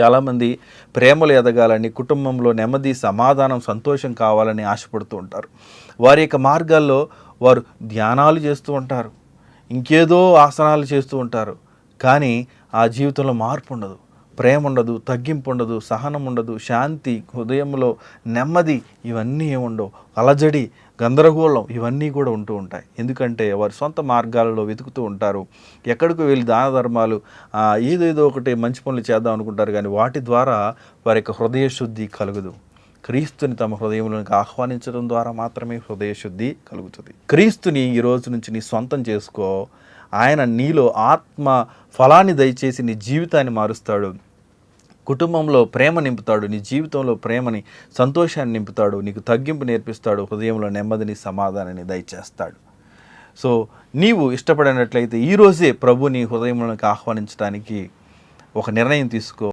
చాలామంది ప్రేమలు ఎదగాలని కుటుంబంలో నెమ్మది సమాధానం సంతోషం కావాలని ఆశపడుతూ ఉంటారు. వారి యొక్క మార్గాల్లో వారు ధ్యానాలు చేస్తూ ఉంటారు. ఇంకేదో ఆసనాలు చేస్తూ ఉంటారు. కానీ ఆ జీవితంలో మార్పు ఉండదు. ప్రేమ ఉండదు తగ్గింపు ఉండదు సహనం ఉండదు శాంతి హృదయంలో నెమ్మది ఇవన్నీ ఏముండవు. అలజడి గందరగోళం ఇవన్నీ కూడా ఉంటూ ఉంటాయి. ఎందుకంటే వారి సొంత మార్గాలలో వెతుకుతూ ఉంటారు. ఎక్కడికి వెళ్ళి దాన ధర్మాలు ఏదేదో ఒకటి మంచి పనులు చేద్దాం అనుకుంటారు కానీ వాటి ద్వారా వారి యొక్క హృదయ శుద్ధి కలుగదు. క్రీస్తుని తమ హృదయంలోకి ఆహ్వానించడం ద్వారా మాత్రమే హృదయ శుద్ధి కలుగుతుంది. క్రీస్తుని ఈ రోజు నుంచి నీ సొంతం చేసుకో. ఆయన నీలో ఆత్మ ఫలాన్ని దయచేసి నీ జీవితాన్ని మారుస్తాడు. కుటుంబంలో ప్రేమ నింపుతాడు నీ జీవితంలో ప్రేమని సంతోషాన్ని నింపుతాడు నీకు తగ్గింపు నేర్పిస్తాడు హృదయంలో నెమ్మదిని సమాధానాన్ని దయచేస్తాడు. సో నీవు ఇష్టపడినట్లయితే ఈరోజే ప్రభు నీ హృదయంలోకి ఆహ్వానించడానికి ఒక నిర్ణయం తీసుకో.